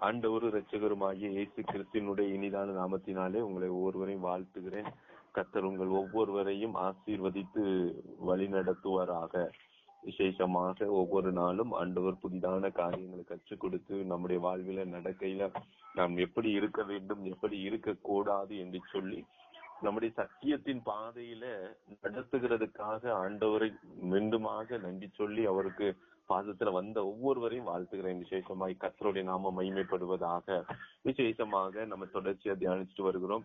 ஆண்டவரும் இரட்சகருமாகிய இயேசு கிறிஸ்தினுடைய இனிதான நாமத்தினாலே உங்களை ஒவ்வொருவரையும் வாழ்த்துகிறேன். கத்தர் உங்கள் ஒவ்வொருவரையும் ஆசீர்வதித்து வழி நடத்துவாராக விசேஷமாக ஒவ்வொரு நாளும் ஆண்டவர் புதிதான காரியங்களை கற்றுக் கொடுத்து நம்முடைய வாழ்வில நடக்கையில நாம் எப்படி இருக்க வேண்டும் எப்படி இருக்கக்கூடாது என்று சொல்லி நம்முடைய சத்தியத்தின் பாதையில நடத்துகிறதுக்காக ஆண்டவரை மீண்டுமாக நன்றி சொல்லி அவருக்கு பாதத்துல வந்த ஒவ்வொருவரையும் வாழ்த்துகிறேன். விசேஷமாய் கத்தருடைய நாம மகிமைப்படுவதாக. விசேஷமாக நம்ம தொடர்ச்சியா தியானிச்சுட்டு வருகிறோம்.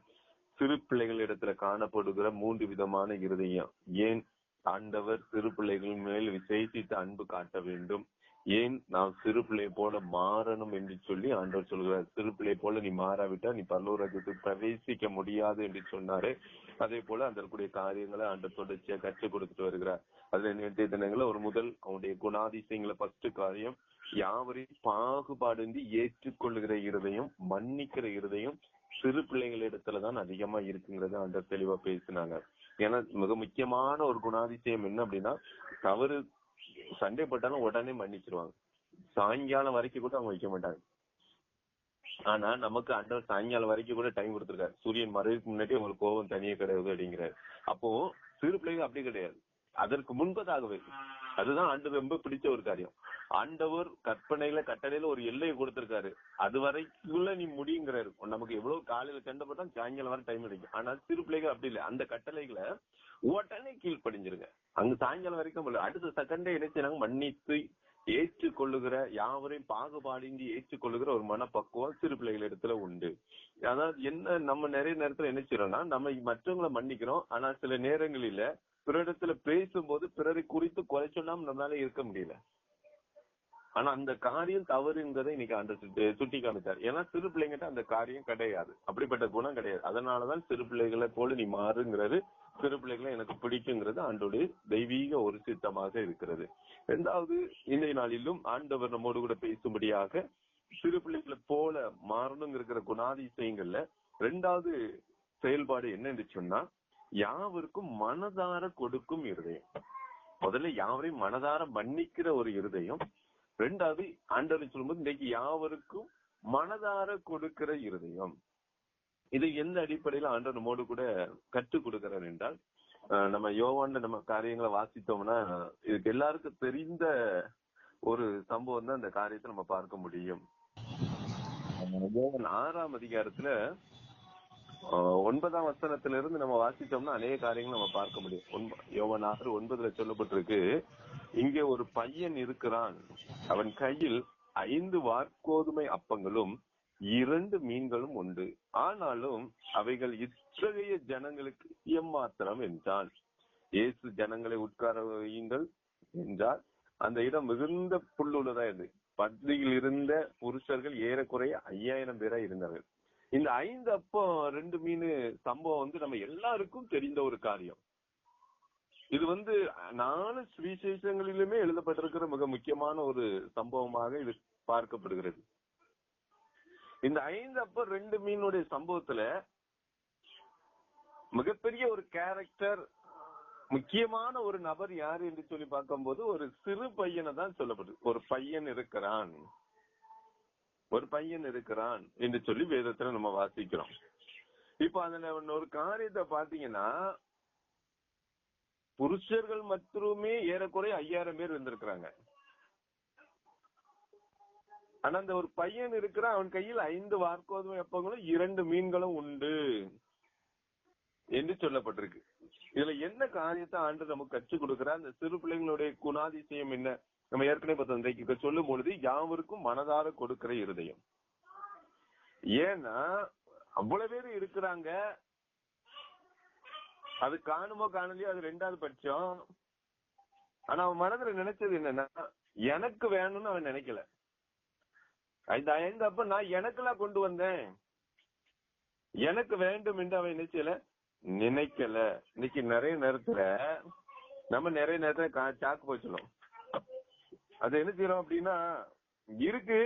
சிறு பிள்ளைகளிடத்துல காணப்படுகிற மூன்று விதமான இருதயம். ஏன்? ஆண்டவர் சிறு பிள்ளைகள் மேல் விசேஷித்த அன்பு காட்ட வேண்டும். ஏன் நான் சிறு பிள்ளை போல மாறணும் என்று சொல்லி ஆண்டவர் சொல்கிறார். சிறு பிள்ளை போல நீ மாறாவிட்டா நீ பல்லூரகத்துக்கு பிரவேசிக்க முடியாது என்று சொன்னாரு. அதே போல அதற்குரிய காரியங்களை ஆண்டவர் தொடர்ச்சியா கற்றுக் கொடுத்துட்டு வருகிறார். அதுல நேற்றைய தினங்கள ஒரு முதல் அவனுடைய குணாதிசயங்களை ஃபர்ஸ்ட் காரியம் யாவரையும் பாகுபாடு ஏற்றுக்கொள்ளுகிற இருதயம் மன்னிக்கிற இருதயம் சிறு பிள்ளைங்கள இடத்துலதான் அதிகமா இருக்குங்கிறத ஆண்டவர் தெளிவா பேசினாங்க. ஏன்னா மிக முக்கியமான ஒரு குணாதிசயம் என்ன அப்படின்னா தவறு சண்டை போட்டாலும் உடனே மன்னிச்சிருவாங்க. சாயங்காலம் வரைக்கும் கூட அவங்க வைக்க மாட்டாங்க. ஆனா நமக்கு அண்டர் சாயங்காலம் வரைக்கும் கூட டைம் கொடுத்துருக்காரு. சூரியன் மறைவுக்கு முன்னாடி உங்களுக்கு கோபம் தனியே கிடையாது அப்படிங்கிறாரு. அப்போ சிறு பிள்ளைகள் அப்படி கிடையாது. அதற்கு முன்பதாகவே. அதுதான் ஆண்டு ரொம்ப பிடிச்ச ஒரு காரியம். ஆண்டவர் கற்பனையில கட்டளையில ஒரு எல்லையை கொடுத்திருக்காரு. அது வரைக்குள்ள நீ முடியுங்கிறாரு. நமக்கு எவ்வளவு காலையில கண்டப்பட்டா சாயங்காலம் வரை டைம் கிடைக்கும் ஆனா சிறு பிள்ளைகள் அப்படி இல்லை. அந்த கட்டளைகளை உடனே கீழ்ப்படிஞ்சிருங்க. அங்க சாயங்காலம் வரைக்கும் அடுத்த செகண்டே இணைச்சாங்க மன்னித்து ஏற்றுக்கொள்ளுகிற யாவரையும் பாகுபாடின்றி ஏற்றுக்கொள்ளுகிற ஒரு மனப்பக்குவம் சிறு பிள்ளைகள் இடத்துல உண்டு. அதாவது என்ன நம்ம நிறைய நேரத்துல நினைச்சிரோம்னா நம்ம மற்றவங்களை மன்னிக்கிறோம். ஆனா சில நேரங்களில பிறரிடத்துல பேசும்போது பிறரை குறித்து குறை சொல்லாம நம்மளால இருக்க முடியல. ஆனா அந்த காரியம் தவறுங்கிறதை இன்னைக்கு அந்த சுட்டி காமிச்சார் ஏன்னா சிறு பிள்ளைங்கிட்ட அந்த காரியம் கிடையாது. அப்படிப்பட்ட குணம் கிடையாது. அதனாலதான் சிறு பிள்ளைகளை போல நீ மாறுங்கிறது சிறு பிள்ளைகளை எனக்கு பிடிக்குங்கிறது ஆண்டோடைய தெய்வீக ஒரு சித்தமாக இருக்கிறது. ரெண்டாவது இன்றைய நாளிலும் ஆண்டவர் நம்மோடு கூட பேசும்படியாக சிறு பிள்ளைகளை போல மாறணும் இருக்கிற குணாதிசயங்கள்ல ரெண்டாவது செயல்பாடு என்னன்னு சொன்னா யாவருக்கும் மனதார கொடுக்கும் இருதயம். முதல்ல யாவரையும் மனதார மன்னிக்கிற ஒரு இருதயம். ரெண்டாவது ஆண்டவர் சொல்லும்போது இன்னைக்கு யாவருக்கும் மனதார கொடுக்கிற இருதயம். இது எந்த அடிப்படையில ஆண்டவர் நம்மோடு கூட கற்றுக் கொடுக்கிறார் என்றால் நம்ம யோவான்ல நம்ம காரியங்களை வாசித்தோம்னா இதுக்கு எல்லாருக்கும் தெரிந்த ஒரு சம்பவம் தான் அந்த காரியத்தை நம்ம பார்க்க முடியும். யோவான் ஆறாம் அதிகாரத்துல ஒன்பதாம் வசனத்திலிருந்து நம்ம வாசித்தோம்னா அநேக காரியங்கள் நம்ம பார்க்க முடியும். யோவன் ஆறு ஒன்பதுல சொல்லப்பட்டிருக்கு இங்கே ஒரு பையன் இருக்கிறான். அவன் கையில் ஐந்து வார்கோதுமை அப்பங்களும் இரண்டு மீன்களும் உண்டு. ஆனாலும் அவைகள் இத்தகைய ஜனங்களுக்கு எம்மாத்திரம் என்றான். இயேசு ஜனங்களை உட்கார வையுங்கள் என்றால் அந்த இடம் மிகுந்த புல்லுள்ளதா இருந்து பந்தியில் இருந்த புருஷர்கள் ஏறக்குறைய ஐயாயிரம் பேரா இருந்தார்கள். இந்த ஐந்து அப்போ ரெண்டு மீன் சம்பவம் வந்து நம்ம எல்லாருக்கும் தெரிந்த ஒரு காரியம். இது வந்து நாலு சுவிசேஷங்களிலுமே எழுதப்பட்டிருக்கிற மிக முக்கியமான ஒரு சம்பவமாக இது பார்க்கப்படுகிறது. இந்த ஐந்து அப்ப ரெண்டு மீனுடைய சம்பவத்துல மிகப்பெரிய ஒரு கேரக்டர் முக்கியமான ஒரு நபர் யாரு என்று சொல்லி பார்க்கும்போது ஒரு சிறு பையனை தான் சொல்லப்படுது. ஒரு பையன் இருக்கிறான். ஒரு பையன் இருக்கிறான் என்று சொல்லி வேதத்துல நம்ம வாசிக்கிறோம். இப்ப அதுல ஒரு காரியத்தை பாத்தீங்கன்னா புருஷர்கள் மட்டுமே ஏறக்குறைய ஐயாயிரம் பேர் இருந்திருக்கிறாங்க. ஆனா அந்த ஒரு பையன் இருக்கிறான் அவன் கையில் ஐந்து வார்க்கோதுமை எப்பங்களும் இரண்டு மீன்களும் உண்டு என்று சொல்லப்பட்டிருக்கு. இதுல என்ன காரியத்தை ஆண்டு நமக்கு கற்றுக் கொடுக்கிறார்? அந்த சிறு பிள்ளைங்களுடைய குணாதிசயம் என்ன? நம்ம ஏற்கனவே பார்த்தோம். சொல்லும் பொழுது யாவருக்கும் மனதார கொடுக்கிற இருதயம். ஏன்னா அவ்வளவு பேர் இருக்கிறாங்க. அது காணுமோ காணலையோ அது ரெண்டாவது பட்சம். ஆனா அவன் மனதுல நினைச்சது என்னன்னா எனக்கு வேணும்னு அவன் நினைக்கல. இந்த ஐந்து அப்ப நான் எனக்கெல்லாம் கொண்டு வந்தேன். எனக்கு வேண்டும் என்று அவன் நினைச்சல நினைக்கல. இன்னைக்கு நிறைய நேரத்துல நம்ம நிறைய நேரத்துல கா- சாக்கு போச்சுனோம் அது என்ன செய்யறோம் அப்படின்னா இருக்கு.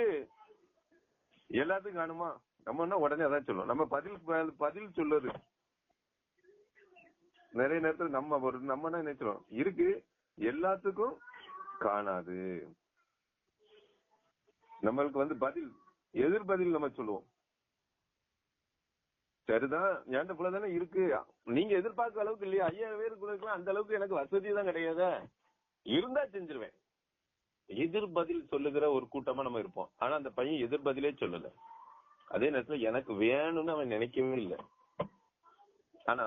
எல்லாத்துக்கும் காணுமா? நம்ம என்ன உடனே அதான் சொல்லுவோம். நம்ம பதில் பதில் சொல்லுது நிறைய நேரத்துல நம்ம ஒரு நம்ம என்ன நினைச்சிரும் இருக்கு. எல்லாத்துக்கும் காணாது. நம்மளுக்கு வந்து பதில் எதிர் பதில் நம்ம சொல்லுவோம். சரிதான் என்கிட்ட போல தானே இருக்கு. நீங்க எதிர்பார்க்க அளவுக்கு இல்லையா? ஐயாயிரம் பேருக்கு இருக்கலாம். அந்த அளவுக்கு எனக்கு வசதி தான் கிடையாது. இருந்தா செஞ்சிருவேன். எதிர் பதில் சொல்லுகிற ஒரு கூட்டமா நம்ம இருப்போம். ஆனா அந்த பையன் எதிர் பதிலே சொல்லல. அதே நேரத்துல எனக்கு வேணும்னு அவன் நினைக்கவே இல்லை. ஆனா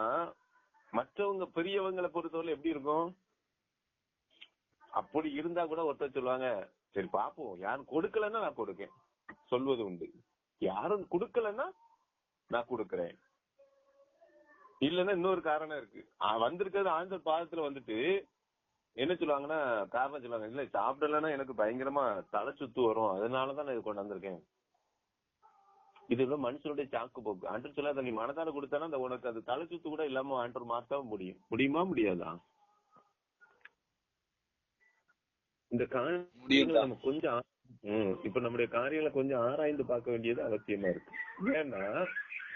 மற்றவங்க பெரியவங்களை பொறுத்தவரை எப்படி இருக்கும்? அப்படி இருந்தா கூட ஒருத்தர் சொல்லுவாங்க சரி பாப்போம். யாரும் கொடுக்கலன்னா நான் கொடுக்கேன். சொல்வது உண்டு. யாரும் கொடுக்கலன்னா நான் கொடுக்கறேன். இல்லன்னா இன்னொரு காரணம் இருக்கு. வந்திருக்கிறது ஆஞ்சல் பாதத்துல வந்துட்டு என்ன சொல்லுவாங்கன்னா காரணம் சொல்லுவாங்க இல்ல சாப்பிடலன்னா எனக்கு பயங்கரமா தலை சுத்து வரும். அதனாலதான் நான் இது கொண்டு வந்திருக்கேன். இது எல்லாம் மனுஷனுடைய சாக்கு போக்கு. ஆண்டர் சொல்லாத நீ மனதார கொடுத்தானா அந்த உனக்கு அது தலை சுத்து கூட இல்லாம ஆண்டர் மாத்தவும் முடியும். முடியுமா முடியாதா? இந்த காரியங்களை. நம்ம கொஞ்சம் இப்ப நம்முடைய காரியங்களை கொஞ்சம் ஆராய்ந்து பார்க்க வேண்டியது அவசியமா இருக்கு. ஏன்னா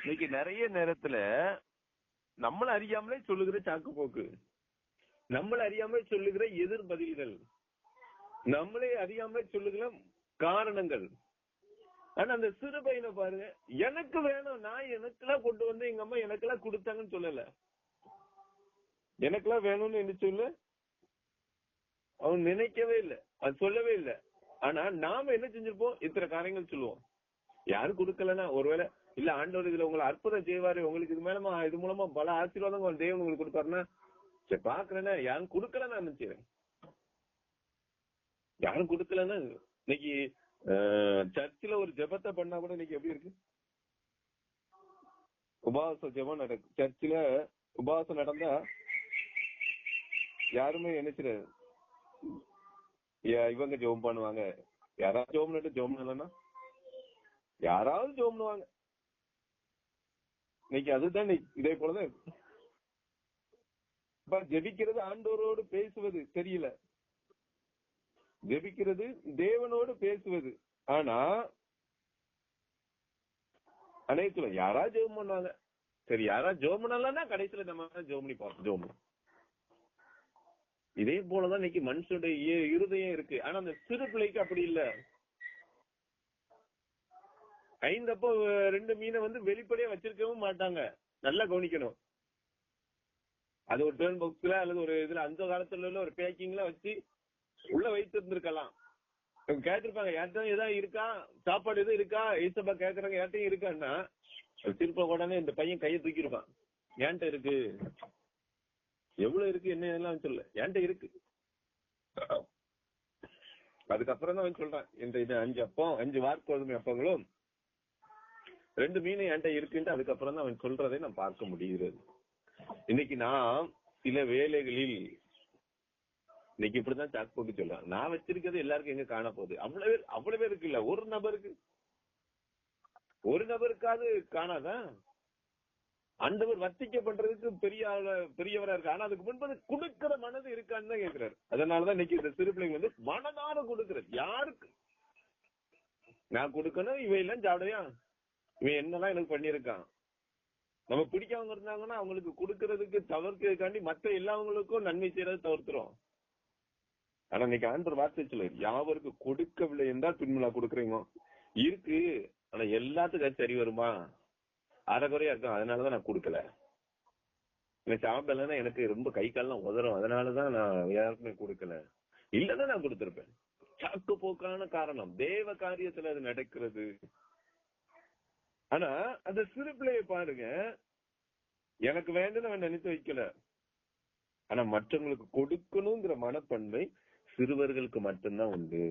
இன்னைக்கு நிறைய நேரத்துல நம்மள அறியாமலே சொல்லுகிற சாக்கு போக்கு. நம்மளை அறியாமல் சொல்லுகிற எதிர் பதில்கள் நம்மளே அறியாமலே சொல்லுகிற காரணங்கள். ஆனா அந்த சிறு பையனை பாருங்க எனக்கு வேணும் நான் எனக்கெல்லாம் கொண்டு வந்து எங்க அம்மா எனக்கெல்லாம் கொடுத்தாங்கன்னு சொல்லல. எனக்கெல்லாம் வேணும்னு என்ன சொல்லு? அவன் நினைக்கவே இல்லை அது சொல்லவே இல்லை. ஆனா நாம என்ன செஞ்சிருப்போம்? இத்தனை காரியங்கள் சொல்லுவோம். யாரும் கொடுக்கலன்னா ஒருவேளை இல்ல ஆண்டவர் இதுல உங்களை அற்புதம் செய்வாரு உங்களுக்கு இது மேலமா இது மூலமா பல ஆசீர்வாதங்கள் தெய்வம் தேவன் உங்களுக்கு கொடுப்பாருன்னா சரி பாக்குறேன்னா யாரும் கொடுக்கல நான் நினைச்சேன் யாரும் குடுக்கலன்னா இன்னைக்கு சர்ச்சில் ஒரு ஜபத்தை பண்ணா கூட இன்னைக்கு எப்படி இருக்கு? உபவாச ஜெபம் நடக்கும் சர்ச்சில் உபவாசம் நடந்தா யாருமே நினைச்சிரு இவங்க ஜெபம் பண்ணுவாங்க. யாராவது ஜோம் நட்டு ஜோம் இல்லைன்னா யாராவது ஜெபம் பண்ணுவாங்க. இன்னைக்கு அதுதான் இதே போலதான் இருக்கு. அப்ப ஜெபிக்கிறது ஆண்டோரோடு பேசுவது தெரியல. ஜெபிக்கிறது தேவனோடு பேசுவது. ஆனா அனைத்துல யாரா ஜெபம் பண்ணாங்க. சரி யாரா ஜெபம் பண்ணலன்னா கடைசியில நம்ம ஜெபம் பண்ணி பார்ப்போம். ஜோம் இதே போலதான் இன்னைக்கு மனுஷனுடைய இருதயம் இருக்கு. ஆனா அந்த சிறு பிள்ளைக்கு அப்படி இல்ல. ஐந்தப்போ ரெண்டு மீனை வந்து வெளிப்படையா வச்சிருக்கவும் மாட்டாங்க. நல்லா கவனிக்கணும். அது ஒரு டேர்ன் பாக்ஸ்ல அல்லது ஒரு இதுல அந்த காலத்துல உள்ள ஒரு பேக்கிங்ல வச்சு உள்ள வைத்து இருந்திருக்கலாம் கேட்டிருப்பாங்க யார்ட்டும் ஏதாவது இருக்கா? சாப்பாடு எதுவும் இருக்கா? ஈசப்பா கேக்குறாங்க யார்ட்டையும் இருக்கான்னா திருப்ப உடனே இந்த பையன் கையை தூக்கிருப்பான். ஏன்ட்ட இருக்கு? எவ்வளவு இருக்கு? என்ன எல்லாம் சொல்ல. என்கிட்ட இருக்கு. அதுக்கப்புறம் தான் அவன் சொல்றான் இந்த இது அஞ்சு அப்பம் அஞ்சு வார்க்கோதுமை அப்பங்களும் ரெண்டு மீனும் என்கிட்ட இருக்குன்ட்டு அதுக்கப்புறம் தான் அவன் சொல்றதை நான் பார்க்க முடிகிறது. இன்னைக்கு நான் சில வேலைகளில் இன்னைக்கு இப்படிதான் சாக் போட்டு சொல்லலாம் நான் வச்சிருக்கிறது எல்லாருக்கும் எங்க காண போகுது? அவ்வளவு பேர் அவ்வளவு பேருக்கு இல்ல. ஒரு நபருக்கு. ஒரு நபருக்காவது காணாதான் அந்தவர் வர்த்திக்க பண்றதுக்கு பெரிய பெரியவரா இருக்கு ஆனா அதுக்கு முன்பு அது கொடுக்கிற மனது இருக்கான்னு தான் கேக்குறாரு. அதனாலதான் இன்னைக்கு இந்த சிறு பிள்ளைங்க வந்து மனதார கொடுக்கறது. யாருக்கு? நான் கொடுக்கணும் இவன் எல்லாம் சாப்பிடையா இவன் என்னெல்லாம் எனக்கு பண்ணிருக்கான் நம்ம பிடிக்காம இருந்தாங்கன்னா அவங்களுக்கு கொடுக்கறதுக்கு தவிர்க்கிறதுக்காண்டி மத்த எல்லாவங்களுக்கும் நன்மை செய்யறத தவிர்த்துரும். ஆனா இன்னைக்கு ஆண்டர் வார்த்தை சொல்லு யாவருக்கு கொடுக்கவில்லை என்றால் பின்மலா கொடுக்குறீங்க? இருக்கு ஆனா எல்லாத்துக்கும் அது சரி வருமா? அறகுறையா இருக்கும் அதனாலதான் நான் கொடுக்கல. எனக்கு சாப்பிடலன்னா எனக்கு ரொம்ப கை கால்லாம் உதறும் அதனாலதான் நான் யாருக்குமே கொடுக்கல. இல்லதான் நான் கொடுத்திருப்பேன். சாக்கு போக்கான காரணம் தேவ காரியத்துல அது நடக்கிறது. ஆனா அந்த சிறு பிள்ளைய பாருங்க. எனக்கு வேண்டும்னு அவன் நினைத்து வைக்கல. ஆனா மற்றவங்களுக்கு கொடுக்கணுங்கிற மனப்பன்மை சிறுவர்களுக்கு மட்டும்தான் உண்டு.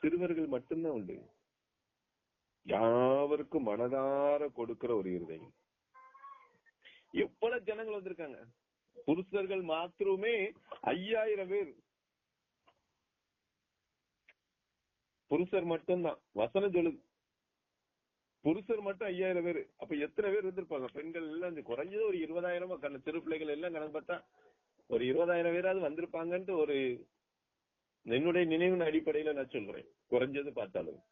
சிறுவர்கள் மட்டும்தான் உண்டு. யாவருக்கும் மனதார கொடுக்கிற ஒரு இருதயம் எவ்வளவு ஜனங்கள் வந்திருக்காங்க. புருஷர்கள் மாத்திரமே ஐயாயிரம் பேர். புருஷர் மட்டும்தான். வசனம் சொல்லுது. புருஷர் மட்டும் ஐயாயிரம் பேர். அப்ப எத்தனை பேர் இருந்திருப்பாங்க? பெண்கள் எல்லாம் குறைஞ்சது ஒரு இருபதாயிரம் கண்ண சிறு பிள்ளைகள் எல்லாம் கணக்கு பார்த்தா ஒரு இருபதாயிரம் பேராவது வந்திருப்பாங்கன்ட்டு ஒரு என்னுடைய நினைவின் அடிப்படையில நான் சொல்றேன். குறைஞ்சது பார்த்தாலும்.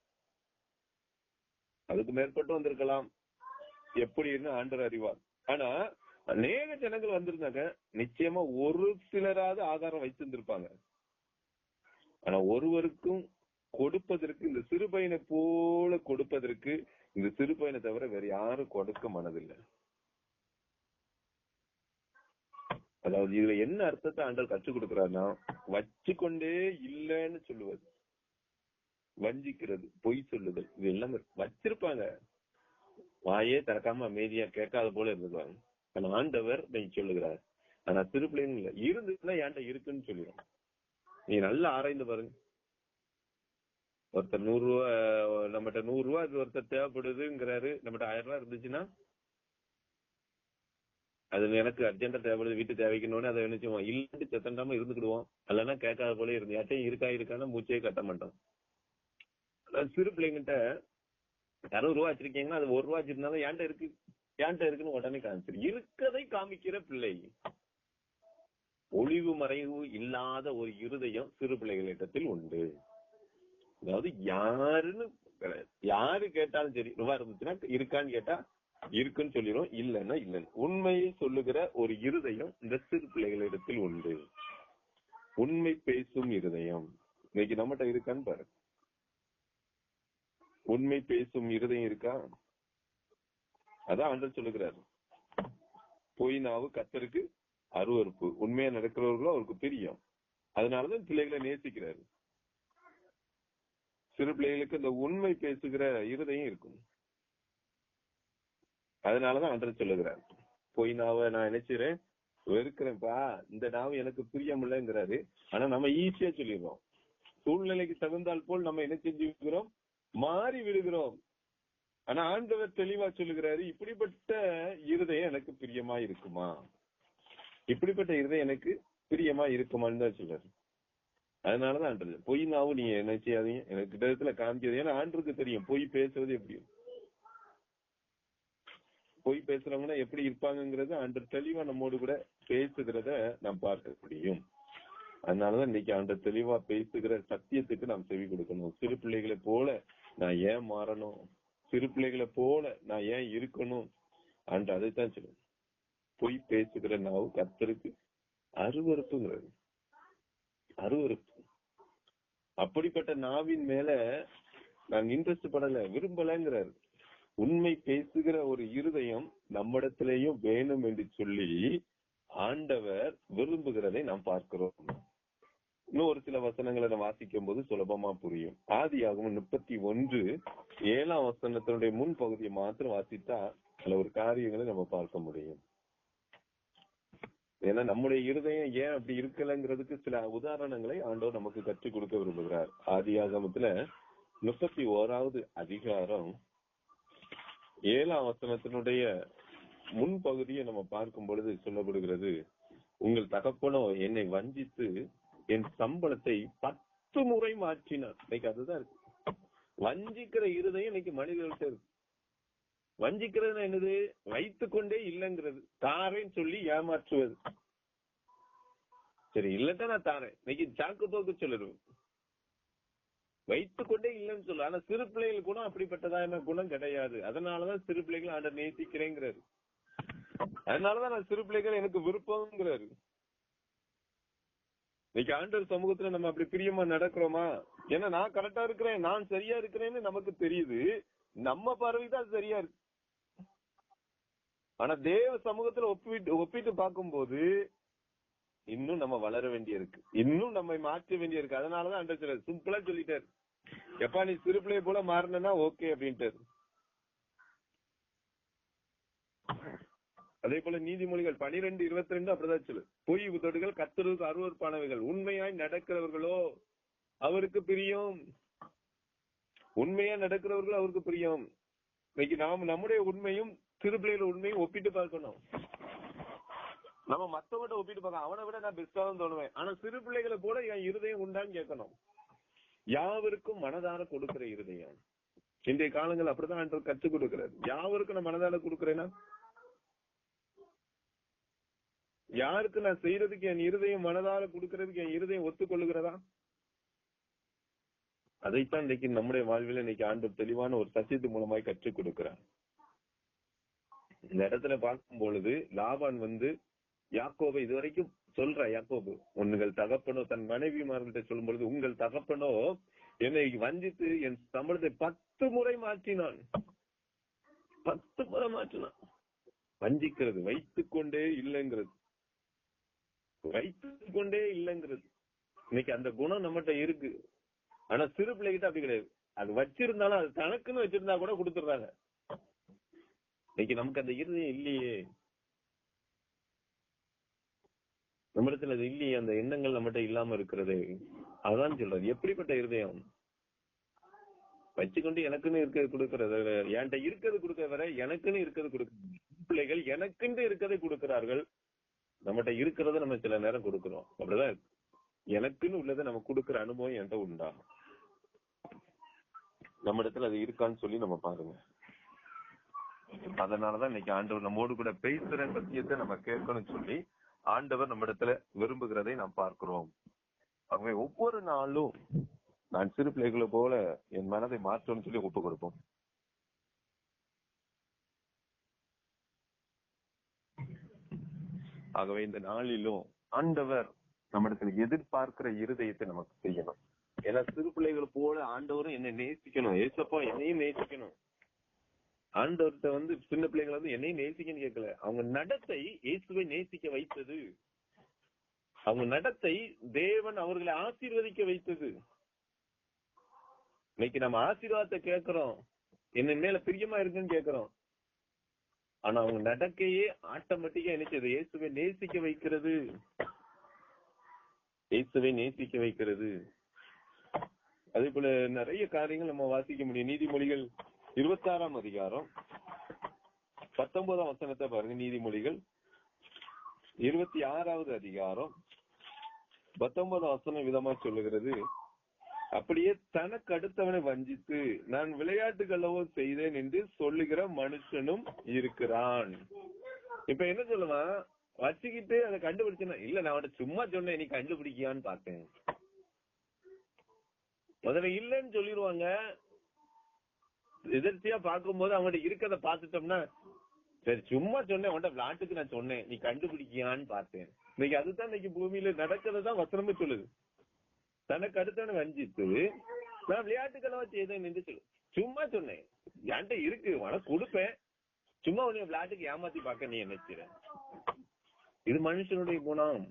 அதுக்கு மேற்பட்டு வந்திருக்கலாம். எப்படின்னு ஆண்டர் அறிவார். ஆனா அநேக ஜனங்கள் வந்திருந்தாங்க. நிச்சயமா ஒரு சிலராவது ஆதாரம் வைத்திருந்திருப்பாங்க. ஆனா ஒருவருக்கும் கொடுப்பதற்கு இந்த சிறு பையனை போல கொடுப்பதற்கு இந்த சிறு பையனை தவிர வேற யாரும் கொடுக்க மனதில்லை. அதாவது இதுல என்ன அர்த்தத்தை ஆண்டால் கற்றுக் கொடுக்கிறாருன்னா வச்சுக்கொண்டே இல்லைன்னு சொல்லுவது. வஞ்சிக்கிறது பொய் சொல்லுதல் இது எல்லாமே வச்சிருப்பாங்க. வாயே திறக்காம அமைதியா கேட்காத போல இருந்துக்குவாங்க. ஆனா ஆண்டவர் நீ சொல்லுகிறார். ஆனா சிறு இல்ல. இருந்துச்சுன்னா என்கிட்ட இருக்குன்னு சொல்லிடும் நீ நல்லா ஆராய்ந்து பாருங்க. ஒருத்தர் நூறு ரூபா நம்மகிட்ட நூறு ரூபா அது ஒருத்தர் தேவைப்படுதுங்கிறாரு. நம்மகிட்ட ஆயிரம் ரூபா இருந்துச்சுன்னா அது எனக்கு அர்ஜென்டா தேவைப்படுது வீட்டு தேவைக்கணும்னு அதை நினைச்சுவோம் இல்லன்னு செத்தண்டாம இருந்துக்கிடுவோம். அல்லனா கேட்காத போல இருந்து. யார்ட்டையும் இருக்கா இருக்கான்னு மூச்சே கட்ட மாட்டோம். அதாவது சிறு பிள்ளைங்கிட்ட அறுபது ரூபா வச்சிருக்கீங்கன்னா அது ஒரு ரூபா வச்சிருந்தாலும் ஏன்ட்ட இருக்கு? ஏன்ட்ட இருக்குன்னு உடனே காமிச்சிரு. இருக்கதை காமிக்கிற பிள்ளை. ஒளிவு மறைவு இல்லாத ஒரு இருதயம் சிறு பிள்ளைகளிடத்தில் உண்டு. அதாவது யாருன்னு யாரு கேட்டாலும் சரி ரூபா இருந்துச்சுன்னா இருக்கான்னு கேட்டா இருக்குன்னு சொல்லிடும் இல்லைன்னா இல்லைன்னு. உண்மையை சொல்லுகிற ஒரு இருதயம் இந்த சிறு பிள்ளைகளிடத்தில் உண்டு. உண்மை பேசும் இருதயம். இன்னைக்கு நம்மகிட்ட இருக்கான்னு பாரு. உண்மை பேசும் இருதயம் இருக்கா? அதான் ஆண்டவர் சொல்லுகிறாரு. பொய் நாவு கத்தருக்கு அருவருப்பு. உண்மையா நடக்கிறவர்களும் அவருக்கு பிரியம். அதனாலதான் பிள்ளைகளை நேசிக்கிறாரு. சிறு பிள்ளைகளுக்கு இந்த உண்மை பேசுகிற இருதையும் இருக்கும். அதனாலதான் அன்றை சொல்லுகிறார் பொய் நாவ நான் நினைச்சிறேன் வெறுக்கிறேன்ப்பா. இந்த நாவு எனக்கு புரியமில்லைங்கிறாரு. ஆனா நம்ம ஈஸியா சொல்லிடுறோம். சூழ்நிலைக்கு தகுந்தால் போல் நம்ம என்ன செஞ்சுக்கிறோம் மாறி விடுகிறோம். ஆனா ஆண்டவர் தெளிவா சொல்லுகிறாரு இப்படிப்பட்ட இருதயம் எனக்கு பிரியமா இருக்குமா? இப்படிப்பட்ட இருதயம் எனக்கு பிரியமா இருக்குமான்னு தான் சொல்றாரு. அதனாலதான் ஆண்டது பொய் நாவும் நீங்க என்ன செய்யாதீங்க. எனக்கு கிட்டத்துல காமிக்காது ஏன்னா ஆண்டுக்கு தெரியும். பொய் பேசுறது எப்படி? பொய் பேசுறவங்கன்னா எப்படி இருப்பாங்கிறது ஆண்டு தெளிவா நம்மோடு கூட பேசுகிறத நாம் பார்க்க முடியும். அதனாலதான் இன்னைக்கு ஆண்டு தெளிவா பேசுகிற சத்தியத்துக்கு நாம் செவி கொடுக்கணும். சிறு பிள்ளைகளை போல நான் ஏன் மாறணும்? சிறு பிள்ளைகளை போல நான் ஏன் இருக்கணும்? அன்று அதைத்தான் சொல்லுவேன் பொய் பேசுகிற நாவு கத்தருக்கு அருவறுப்புங்கிறது அருவறுப்பு அப்படிப்பட்ட நாவின் மேல நான் இன்ட்ரெஸ்ட் படல விரும்பலங்கிறாரு. உண்மை பேசுகிற ஒரு இருதயம் நம்மிடத்திலேயும் வேணும் என்று சொல்லி ஆண்டவர் விரும்புகிறதை நாம் பார்க்கிறோம். இன்னும் ஒரு சில வசனங்களை நான் வாசிக்கும் போது சுலபமா புரியும். ஆதியாகவும் முப்பத்தி ஒன்று ஏழாம் வசனத்தினுடைய முன் பகுதியை மாத்திரம் வாசித்தா அதுல ஒரு காரியங்களை நம்ம பார்க்க முடியும். ஏன்னா நம்முடைய இருதயம் ஏன் அப்படி இருக்கலங்கிறதுக்கு சில உதாரணங்களை ஆண்டவர் நமக்கு கற்றுக் கொடுக்க விரும்புகிறார். ஆதி ஆகமத்துல முப்பத்தி ஓராவது அதிகாரம் ஏழாம் வசனத்தினுடைய முன்பகுதியை நம்ம பார்க்கும் பொழுது சொல்லப்படுகிறது உங்கள் தகப்பனோ என்னை வஞ்சித்து என் சம்பளத்தை பத்து முறை மாற்றினார். இன்னைக்கு அதுதான் இருக்கு. வஞ்சிக்கிற இருதயம் இன்னைக்கு மனிதர்கள்ட்ட இருக்கு. வஞ்சிக்கிறது என்னது? வைத்துக் கொண்டே இல்லைங்கிறது. தாரேன்னு சொல்லி ஏமாற்றுவது. சரி இல்லட்டா நான் தாரேன். இன்னைக்கு சாக்கு போக்கு சொல்லிடுவேன் வைத்துக் கொண்டே இல்லைன்னு சொல்லு. ஆனா சிறு பிள்ளைகள் குணம் அப்படிப்பட்டதான குணம்? கிடையாது. அதனாலதான் சிறு பிள்ளைகள் ஆண்ட நேசிக்கிறேங்கிறாரு. அதனாலதான் நான் சிறு பிள்ளைகள் எனக்கு விருப்பம்ங்கிறாரு. இன்னைக்கு ஆண்டவர் சமூகத்துல நம்ம அப்படி பிரியமா நடக்கிறோமா? ஏன்னா நான் கரெக்டா இருக்கிறேன். நான் சரியா இருக்கிறேன்னு நமக்கு தெரியுது. நம்ம பார்வைதான் சரியா இருக்கு. ஆனா தேவ சமூகத்துல ஒப்பிட்டு ஒப்பிட்டு பார்க்கும்போது இன்னும் நம்ம வளர வேண்டிய இருக்கு இன்னும் நம்மை மாற்ற வேண்டிய இருக்கு அதனாலதான் அண்டர் சிம்பிளா சொல்லிட்டாரு. எப்பா நீ சிறு பிள்ளைய போல மாறினா ஓகே அப்படின்ட்டாரு. அதே போல நீதிமொழிகள் பனிரெண்டு இருபத்தி ரெண்டு அப்படிதான் சொல்லு பொய் உதடுகள் கத்தருக்கு அருவறுப்பானவைகள் உண்மையாய் நடக்கிறவர்களோ அவருக்கு பிரியம். உண்மையா நடக்கிறவர்கள் அவருக்கு பிரியம். இன்னைக்கு நாம் நம்முடைய உண்மையும் சிறு உண்மையை ஒப்பிட்டு பார்க்கணும். நம்ம மத்தவங்கிட்ட ஒப்பிட்டு பார்க்க அவனை விட நான் பெஸ்டா தான் தோணுவேன். ஆனா சிறு பிள்ளைகளை போல என் இருதயம் உண்டான்னு கேட்கணும். யாவருக்கும் மனதார கொடுக்கிற இருதயம். இன்றைய காலங்கள் அப்படிதான் ஆண்டவர் கற்றுக் கொடுக்கிறார் யாவருக்கும் நான் மனதால கொடுக்கிறேன்னா யாருக்கு நான் செய்யறதுக்கு என் இருதயம் மனதால கொடுக்கறதுக்கு என் இருதயம் ஒத்துக்கொள்ளுகிறதா? அதைத்தான் இன்னைக்கு நம்முடைய வாழ்வில் இன்னைக்கு ஆண்டு தெளிவான ஒரு சசியத்து மூலமாய் கற்றுக் கொடுக்கிறார். இந்த இடத்துல பார்க்கும் பொழுது லாபான் வந்து யாக்கோவை இதுவரைக்கும் சொல்ற யாக்கோபு உங்கள் தகப்பனோ தன் மனைவிமார்கிட்ட சொல்லும் பொழுது உங்கள் தகப்பனோ என்னை வஞ்சித்து என் சம்பளத்தை பத்து முறை மாற்றினான். பத்து முறை மாற்றினான். வஞ்சிக்கிறது வைத்துக் கொண்டே இல்லைங்கிறது. வைத்துக் கொண்டே இல்லைங்கிறது. இன்னைக்கு அந்த குணம் நம்மகிட்ட இருக்கு. ஆனா சிறு பிள்ளைகிட்ட அப்படி கிடையாது. அது வச்சிருந்தாலும் அது தனக்குன்னு வச்சிருந்தா கூட கொடுத்துடுறாங்க. இன்னைக்கு நமக்கு அந்த இருதயம் இல்லையே. நம்மிடத்துல அது இல்லையே அந்த எண்ணங்கள் நம்மகிட்ட இல்லாம இருக்கிறது. அதான் சொல்றது. எப்படிப்பட்ட இருதயம்? வச்சுக்கொண்டு எனக்குன்னு இருக்கிறது கொடுக்கறது என்கிட்ட இருக்கிறது கொடுக்க வர எனக்குன்னு இருக்கிறது கொடுக்க பிள்ளைகள் எனக்குன்னு இருக்கிறதை கொடுக்கிறார்கள். நம்மகிட்ட இருக்கிறத நம்ம சில நேரம் கொடுக்கிறோம். அப்படிதான் எனக்குன்னு உள்ளதை நம்ம கொடுக்கிற அனுபவம் என்கிட்ட உண்டா? நம்ம இடத்துல அது இருக்கான்னு சொல்லி நம்ம பாருங்க. அதனாலதான் இன்னைக்கு ஆண்டவர் நம்மோடு கூட பேசுற சத்தியத்தை நம்ம கேட்கணும்னு சொல்லி ஆண்டவர் நம்ம இடத்துல விரும்புகிறதை நாம் பார்க்கிறோம். ஆகவே ஒவ்வொரு நாளும் நான் சிறு பிள்ளைகளை போல என் மனதை மாற்றணும்னு சொல்லி ஒப்பு கொடுப்போம். ஆகவே இந்த நாளிலும் ஆண்டவர் நம்ம இடத்துல எதிர்பார்க்கிற இருதயத்தை நமக்கு செய்யணும். ஏன்னா சிறு பிள்ளைகள் போல ஆண்டவரும் என்னை நேசிக்கணும். ஏசப்பா என்னையும் நேசிக்கணும். ஆண்டவர்கிட்ட வந்து சின்ன பிள்ளைங்களை வந்து என்னையும் நேசிக்கன்னு கேட்கல. அவங்க நடத்தை இயேசுவை நேசிக்க வைத்தது. அவங்க நடத்தை தேவன் அவர்களை ஆசீர்வதிக்க வைத்தது. இன்னைக்கு நம்ம ஆசீர்வாதத்தை கேட்கிறோம். என்ன மேல பிரியமா இருக்குன்னு கேக்குறோம் ஆனா அவங்க நடக்கையே ஆட்டோமேட்டிக்கா நினைச்சது இயேசுவை நேசிக்க வைக்கிறது. இயேசுவை நேசிக்க வைக்கிறது. அதே போல நிறைய காரியங்கள் நம்ம வாசிக்க முடியும். நீதிமொழிகள் இருபத்தாறாம் அதிகாரம் பத்தொன்பதாம் வசனத்தை பாருங்க நீதிமொழிகள். இருபத்தி ஆறாவது அதிகாரம் பத்தொன்பதாம் வசனம் விதமா சொல்லுகிறது. அப்படியே தனக்கு அடுத்தவனை வஞ்சித்து நான் விளையாட்டுகளவோ செய்தேன் என்று சொல்லுகிற மனுஷனும் இருக்கிறான். இப்ப என்ன சொல்லுவான் வச்சுக்கிட்டு அதை கண்டுபிடிச்சா இல்ல நான் அவன் சும்மா சொன்னேன் நீ கண்டுபிடிக்கியான்னு பார்த்தேன். முதல்ல இல்லைன்னு சொல்லிடுவாங்க. எதிர்த்தியா பார்க்கும்போது அவங்ககிட்ட இருக்கிறத பாத்துட்டோம்னா சரி சும்மா சொன்னேன் அவன்கிட்ட விளையாட்டுக்கு நான் சொன்னேன். நீ கண்டுபிடிக்கியான்னு பார்த்தேன். இன்னைக்கு அதுதான் இன்னைக்கு பூமியில நடக்கிறதா வசனமே சொல்லுது. தனக்கு அடுத்தவன வஞ்சித்து நான் விளையாட்டுக்களவா செய்தேன் என்று சொல்லு. சும்மா சொன்னேன். என்கிட்ட இருக்கு உனக்கு கொடுப்பேன். சும்மா உன்னை விளையாட்டுக்கு ஏமாத்தி பார்க்க நீ நினைச்சிற இது மனுஷனுடைய குணம்.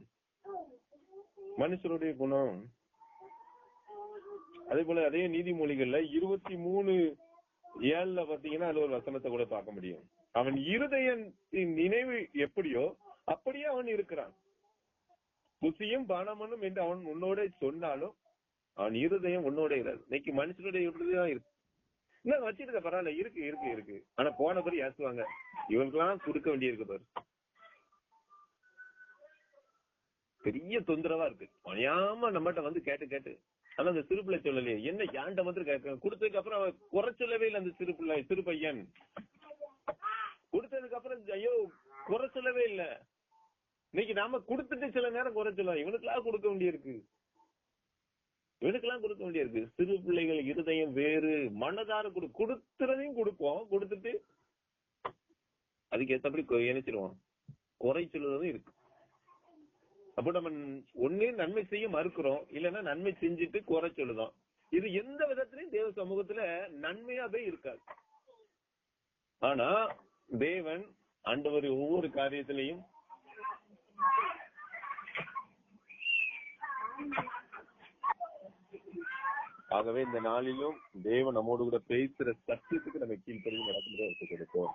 மனுஷனுடைய குணம். அதே போல அதே நீதிமொழிகள்ல இருபத்தி மூணு ஏழுல பாத்தீங்கன்னா அதுல ஒரு வசனத்தை கூட பார்க்க முடியும். அவன் இருதயத்தின் நினைவு எப்படியோ அப்படியே அவன் இருக்கிறான். புசியும் பானமனும் என்று அவன் உன்னோட சொன்னாலும் அவன் இருதயம் உன்னோட இல்லாது இன்னைக்கு மனுஷனுடைய இருதயம் இருக்கு. என்ன வச்சிருக்க பரவாயில்ல இருக்கு இருக்கு இருக்கு. ஆனா போன பிறகு ஏசுவாங்க இவங்களுக்கெல்லாம் கொடுக்க வேண்டியிருக்கு பாரு. பெரிய தொந்தரவா இருக்கு. அணியாம நம்மகிட்ட வந்து கேட்டு கேட்டு. ஆனா அந்த சிறு பிள்ளை சொல்லலையே. என்ன ஏன்ட்ட வந்து கொடுத்ததுக்கு அப்புறம் அவன் குறை சொல்லவே இல்லை அந்த சிறு பிள்ளை சிறு பையன். கொடுத்ததுக்கு அப்புறம் ஐயோ குறை சொல்லவே இல்ல. இன்னைக்கு நாம கொடுத்துட்டு சில நேரம் குறை சொல்லலாம். இவனுக்கெல்லாம் கொடுக்க வேண்டியிருக்கு. இவனுக்கெல்லாம் கொடுக்க வேண்டியிருக்கு. சிறு பிள்ளைகள் இருதயம் வேறு மனதார கொடு கொடுத்துறதையும் கொடுப்போம். கொடுத்துட்டு அதுக்கு ஏத்தபடி கொ- இணைச்சிருவோம் குறை சொல்லுறதும் இருக்கு. அப்போ நம்ம ஒண்ணே நன்மை செய்ய மறுக்கிறோம். இல்லைன்னா நன்மை செஞ்சுட்டு குறை சொல்லுதோம். இது எந்த விதத்திலையும் தேவ சமூகத்துல நன்மையாவே இருக்காது. ஆனா தேவன் ஆண்டவர் ஒவ்வொரு காரியத்திலையும் ஆகவே இந்த நாளிலும் தேவன் நம்மோடு கூட பேசுற சத்தியத்துக்கு நம்ம கீழ்ப்படியும் நடக்கும்போது கொடுப்போம்.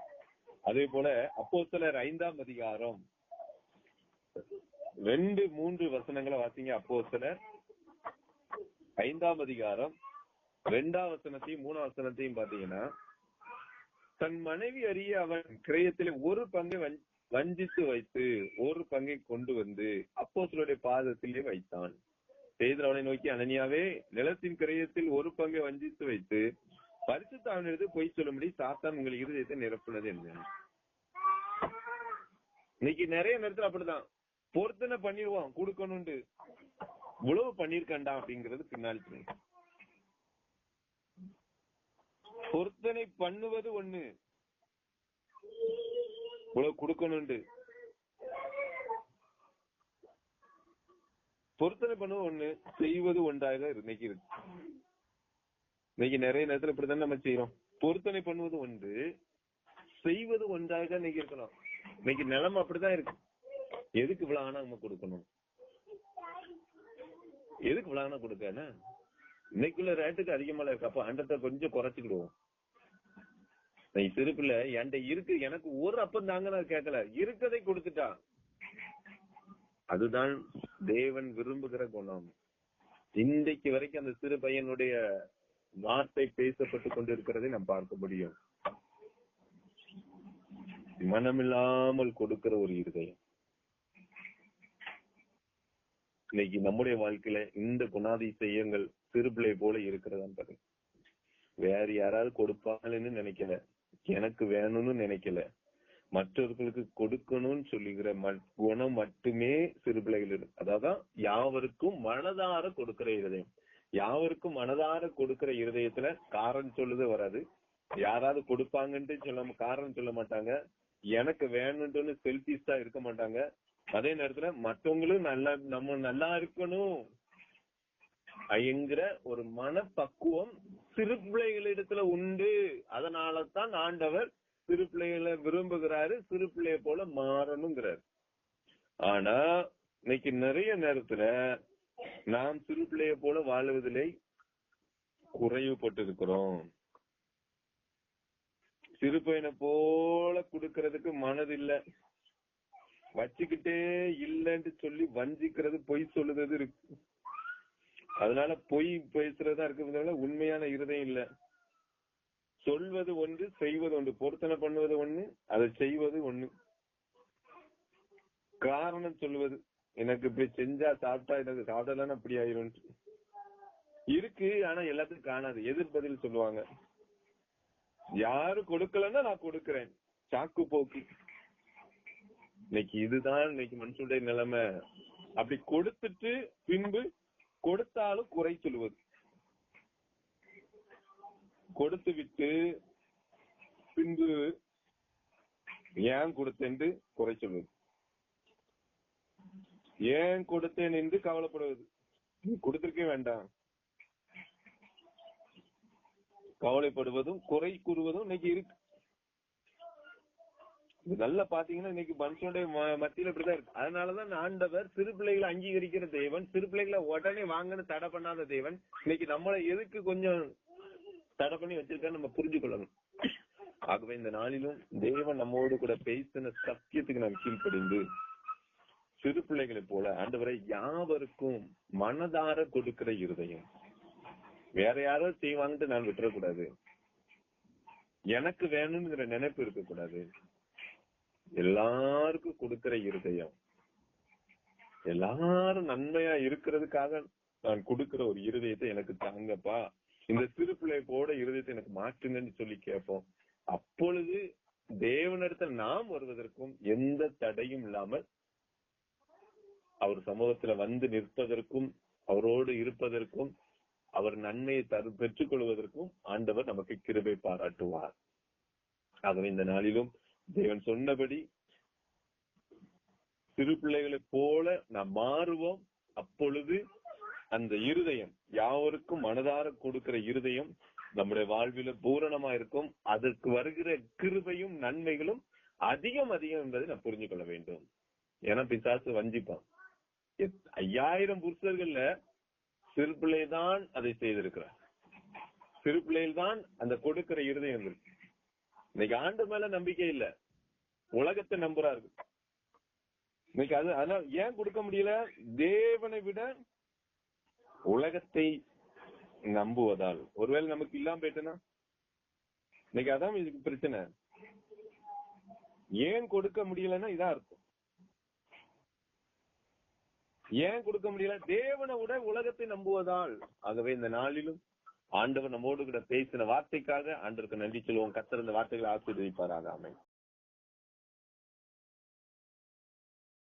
அதே போல அப்போ சிலர் ஐந்தாம் அதிகாரம் ரெண்டு மூன்று வசனங்களை வாசிங்க. அப்போ சிலர் ஐந்தாம் அதிகாரம் ரெண்டாம் வசனத்தையும் மூணாம் வசனத்தையும் பாத்தீங்கன்னா தன் மனைவி அறிய அவன் கிரயத்திலே ஒரு பங்கை வஞ்சித்து வைத்து ஒரு பங்கை கொண்டு வந்து அப்போஸ்தலருடைய பாதத்திலே வைத்தான். பேதுரு அவனை நோக்கி அனனியாவே நிலத்தின் கிரயத்தில் ஒரு பங்கை வஞ்சித்து வைத்து பரிசுத்த அவனிடத்து பொய் சொல்லும்படி சாத்தான் உங்கள் இருதயத்தை நிரப்புனது என்ன இன்னைக்கு நிறைய நேரத்துல அப்படிதான். பொருத்தனை பண்ணிடுவான் கொடுக்கணும்னு உழவு பண்ணிருக்கண்டா அப்படிங்கறது பின்னாடி பொருத்தனை பண்ணுவது ஒண்ணு. உழவு கொடுக்கணும்னு பொருத்தனை பண்ணுவது ஒண்ணு செய்வது ஒன்றாக இன்னைக்கு இருக்கு இன்னைக்கு நிறைய நேரத்துல இப்படித்தானே நம்ம செய்யறோம் பொருத்தனை பண்ணுவது ஒன்று செய்வது ஒன்றாக இன்னைக்கு இருக்கணும் இன்னைக்கு நிலைமை அப்படிதான் இருக்கு. எதுக்கு இவ்வளவு ஆனா நம்ம கொடுக்கணும்? எதுக்கு இவ்வளவு ஆனா இன்னைக்குள்ள ரேட்டுக்கு அதிகமா இருக்கு. அப்ப அண்டத்தை கொஞ்சம் குறைச்சிக்கிடுவோம். நீ திருப்பில என்கிட்ட இருக்கு. எனக்கு ஒரு அப்பம் தாங்க நான் கேட்கல. இருக்கதை கொடுத்துட்டா. அதுதான் தேவன் விரும்புகிற குணம். இன்றைக்கு வரைக்கும் அந்த சிறு பையனுடைய வார்த்தை பேசப்பட்டு கொண்டிருக்கிறதை நாம் பார்க்க முடியும். மனமில்லாமல் கொடுக்கிற ஒரு இருதயம். இன்னைக்கு நம்முடைய வாழ்க்கையில இந்த குணாதிசயங்கள் சிறுபிள்ளை போல இருக்கிறதா பாருங்க வேற யாராவது கொடுப்பாங்கன்னு நினைக்கல. எனக்கு வேணும்னு நினைக்கல. மற்றவர்களுக்கு கொடுக்கணும்னு சொல்லுகிற குணம் மட்டுமே சிறு பிள்ளைகள் இருக்கு அதாவது யாவருக்கும் மனதார கொடுக்கிற இருதயம். யாவருக்கும் மனதார கொடுக்கிற இருதயத்துல காரணம் சொல்லுது வராது. யாராவது கொடுப்பாங்கன்ட்டு சொல்ல காரணம் சொல்ல மாட்டாங்க. எனக்கு வேணும்னு செல்பிஸ்டா இருக்க மாட்டாங்க. அதே நேரத்துல மத்தவங்களும் நல்லா நம்ம நல்லா இருக்கணும் என்கிற ஒரு மனப்பக்குவம் சிறு பிள்ளைகளிடத்துல உண்டு. அதனால தான் ஆண்டவர் சிறு பிள்ளைகளை விரும்புகிறாரு சிறு பிள்ளைய போல மாறணுங்கிறாரு. ஆனா இன்னைக்கு நிறைய நேரத்துல நாம் சிறு பிள்ளைய போல வாழ்வதிலே குறைவுபட்டு இருக்கிறோம் சிறு பையனை போல குடுக்கறதுக்கு மனதில்லை. வச்சுக்கிட்டே இல்லைன்னு சொல்லி வஞ்சிக்கிறது பொய் சொல்லுறது இருக்கு. அதனால பொய் பேசுறதா இருக்கிறதுனால உண்மையான இருதயம் இல்ல. சொல்வது ஒன்று செய்வது ஒன்று. பொருத்தனை பண்ணுவது ஒண்ணு அதை செய்வது ஒண்ணு. காரணம் சொல்லுவது. எனக்கு இப்படி செஞ்சா சாப்பிட்டா எனக்கு சாப்பிடலாம் அப்படி ஆயிரும் இருக்கு ஆனா எல்லாத்துக்கும் காணாது. எதிர் பதில் சொல்லுவாங்க. யாரு கொடுக்கலன்னா நான் கொடுக்கறேன். சாக்கு போக்கு. இன்னைக்கு இதுதான் இன்னைக்கு மனுஷனுடைய நிலைமை. அப்படி கொடுத்துட்டு பின்பு கொடுத்தாலும் குறை சொல்லுவது. கொடுத்து விட்டு பின்பு ஏன் கொடுத்தேன் குறை சொல்வது ஏன் கொடுத்தேன் என்று கவலைப்படுவது. நீ கொடுத்திருக்கே வேண்டாம். கவலைப்படுவதும் குறை கூறுவதும் இன்னைக்கு இருக்கு. நல்லா பாத்தீங்கன்னா இன்னைக்கு மனுஷனுடைய ம- மத்தியில இப்படிதான் இருக்கு. அதனாலதான் ஆண்டவர் சிறு பிள்ளைகளை அங்கீகரிக்கிற தேவன் சிறு பிள்ளைகளை உடனே வாங்கன்னு தடை பண்ணாத தேவன். இன்னைக்கு நம்மளை எதுக்கு கொஞ்சம் தடை பண்ணி வச்சிருக்கான்னு நம்ம புரிஞ்சு கொள்ளணும் ஆகவே இந்த நாளிலும் தேவன் நம்மோடு கூட பேசின சத்தியத்துக்கு நாம் கீழ்ப்படிந்து சிறு பிள்ளைகளை போல ஆண்டவரை யாவருக்கும் மனதார கொடுக்கிற இருதயம். வேற யாரோ செய்வாங்கன்ட்டு நான் விட்டுறக்கூடாது. எனக்கு வேணும்ங்கிற நினைப்பு இருக்கக்கூடாது. எல்லாருக்கும் கொடுக்கிற இருதயம். எல்லாரும் நன்மையா இருக்கிறதுக்காக நான் கொடுக்கிற ஒரு இருதயத்தை எனக்கு தாங்கப்பா. இந்த சிறு பிள்ளை போட இருதயத்தை எனக்கு மாற்றுங்கன்னு சொல்லி கேட்போம். அப்பொழுது தேவனிடத்தில் நாம் வருவதற்கும் எந்த தடையும் இல்லாமல் அவர் சமூகத்துல வந்து நிற்பதற்கும் அவரோடு இருப்பதற்கும் அவர் நன்மையை தரு பெற்றுக் கொள்வதற்கும் ஆண்டவர் நமக்கு கிருபை பாராட்டுவார். ஆகவே இந்த நாளிலும் தேவன் சொன்னபடி சிறு பிள்ளைகளைப் போல நாம் மாறுவோம். அப்பொழுது அந்த இருதயம் யாவருக்கும் மனதார கொடுக்கிற இருதயம் நம்முடைய வாழ்வில பூரணமா இருக்கும் அதற்கு வருகிற கிருபையும் நன்மைகளும் அதிகம் அதிகம் என்பதை நாம் புரிஞ்சு கொள்ள வேண்டும். ஏன்னா பிசாசு வஞ்சிப்பான். ஐயாயிரம் புருஷர்கள்ல சிறு பிள்ளைதான் அதை செய்திருக்கிறார். சிறு பிள்ளையில்தான் அந்த கொடுக்கிற இருதயம் இருக்கு இன்னைக்கு ஆண்டு மேல நம்பிக்கை இல்ல. உலகத்தை நம்புறாரு. இன்னைக்கு அது அதனால ஏன் கொடுக்க முடியல? தேவனை விட உலகத்தை நம்புவதால். ஒருவேளை நமக்கு இல்லாம போயிட்டுனா? இன்னைக்கு அதான் இதுக்கு பிரச்சனை. ஏன் கொடுக்க முடியலன்னா இதான் இருக்கும் ஏன் கொடுக்க முடியல? தேவனை விட உலகத்தை நம்புவதால். ஆகவே இந்த நாளிலும் ஆண்டவர் நம்மோடு கூட பேசின வார்த்தைக்காக ஆண்டவருக்கு நன்றி சொல்லுவோம். கத்திருந்த வார்த்தைகளை ஆசீர்வதிப்பாராக. அமை